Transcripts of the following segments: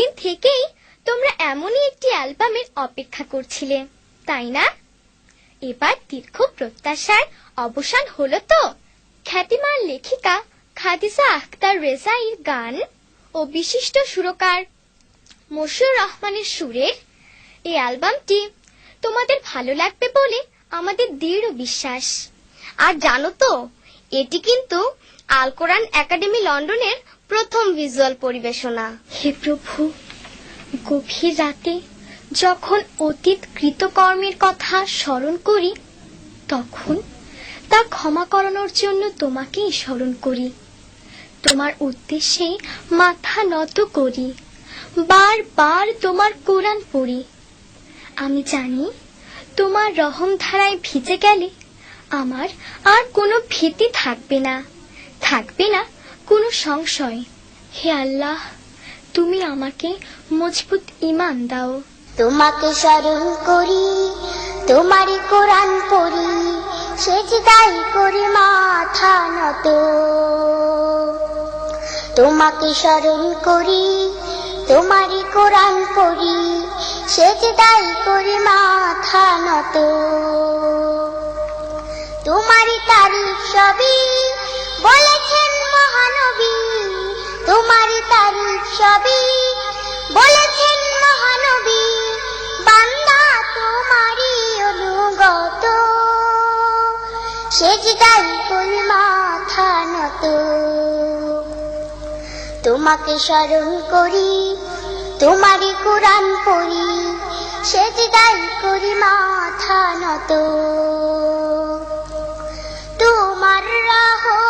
অনেকদিন থেকেই তোমরা এমনই একটি অ্যালবামের অপেক্ষা করছিলে, তাই না? এবার দীর্ঘ প্রত্যাশার অবসান হলো তো। খ্যাতিমান লেখিকা খাদিসা আখতার রেজাইর গান ও বিশিষ্ট সুরকার মশিউর রহমানের সুরের এই অ্যালবামটি তোমাদের ভালো লাগবে বলে আমাদের দৃঢ় বিশ্বাস। আর জানো তো, এটি কিন্তু আল কোরআন একাডেমি লন্ডনের প্রথম ভিজুয়াল পরিবেশনা। হে প্রভু, গভীর রাতে যখন অতীত কৃতকর্মের কথা স্মরণ করি, তখন তা ক্ষমা করানোর জন্য তোমাকেই স্মরণ করি। তোমার উদ্দেশ্যে মাথা নত করি, বারবার তোমার কোরআন পড়ি। আমি জানি তোমার রহম ধারায় ভিজে গেলে আমার আর কোনো ভীতি থাকবে না। থাকবে না কোনো সংশয়। হে আল্লাহ, তুমি আমাকে মজবুত ইমান দাও। তোমাকে স্মরণ করি, তোমারই কোরআন পড়ি, সেজদাই করি মাথা নত। তোমাকে স্মরণ করি, তোমারই কোরআন পড়ি, সেজদাই করি মাথা নত। তোমারই তারিফ সবই বলেছেন সবই বলেছেন মহানবী, বান্দা তোমারই অনুগত। সেজদাই করি মাথা নত। তোমাকে স্মরণ করি, তোমারই কোরআন পড়ি সেজদাই করি মাথা নত। তোমার রহম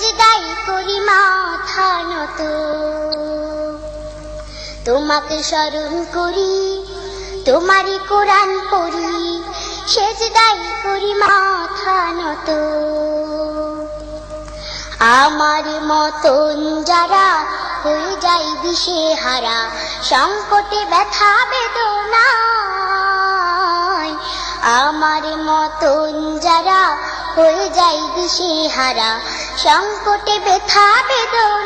সেজদাই করি মাথা নত। তোমাকে স্মরণ করি, তোমারই কোরআন পড়ি, সেজদাই করি মাথা নত। আমার মতন যারা হয়ে যায় দিশে হারা, সংকটে ব্যথা বেদনায়। আমার মতন যারা হয়ে যায় দিশে হারা সংকটে ব্যথা বেদনায়।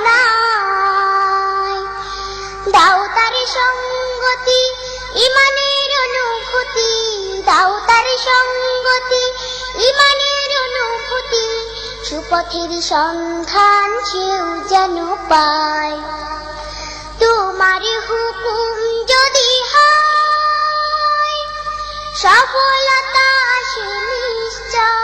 দাও তারে সঙ্গতি, ইমানের অনুভূতি। দাও সঙ্গতি, ইমানের অনুভূতি। সুপথের সন্ধান সেও যেন পায়। তোমার হুকুম যদি হয়, সফলতা আসে নিশ্চয়।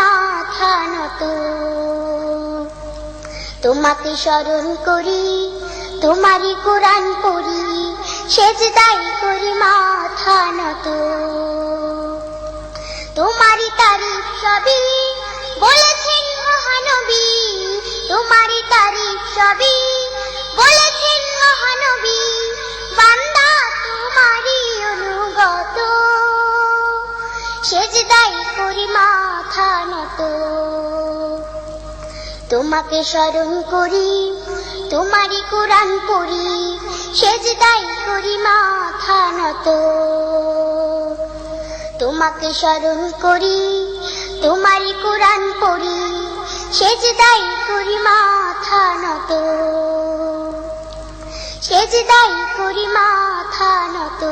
মাথা নত তোমাকে স্মরণ করি, তোমারই কোরআন পড়ি, সেজদাই করি মাথা নত তোমারই তারিফ সবই বলেছেন মহানবী। সেজদাই করি মাথা নত। তোমাকে স্মরণ করি, তোমারই কোরআন পড়ি, সেজদাই করি মাথা নত। তোমাকে স্মরণ করি, তোমারই কোরআন পড়ি, সেজদাই করি মাথা নত। সেজদাই করি মাথা নত।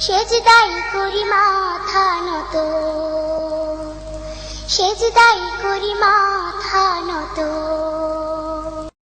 সেজদাই করি মাথা নত সেজদাই করি মাথা নত